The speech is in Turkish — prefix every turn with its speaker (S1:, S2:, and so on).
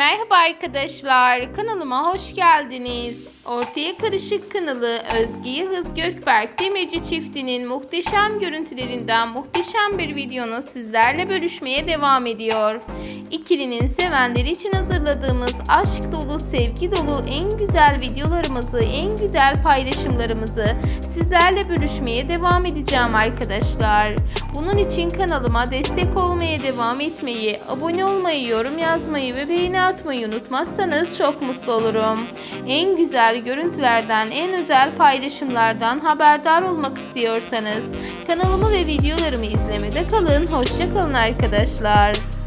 S1: Merhaba arkadaşlar, kanalıma hoş geldiniz. Ortaya Karışık kanalı Özge Yıldız Gökberk Demirci çiftinin muhteşem görüntülerinden muhteşem bir videonu sizlerle bölüşmeye devam ediyor. İkilinin sevenleri için hazırladığımız aşk dolu, sevgi dolu en güzel videolarımızı, en güzel paylaşımlarımızı sizlerle bölüşmeye devam edeceğim arkadaşlar. Bunun için kanalıma destek olmaya devam etmeyi, abone olmayı, yorum yazmayı ve beğeni atmayı unutmazsanız çok mutlu olurum. En güzel görüntülerden, en özel paylaşımlardan haberdar olmak istiyorsanız kanalımı ve videolarımı izlemede kalın. Hoşçakalın arkadaşlar.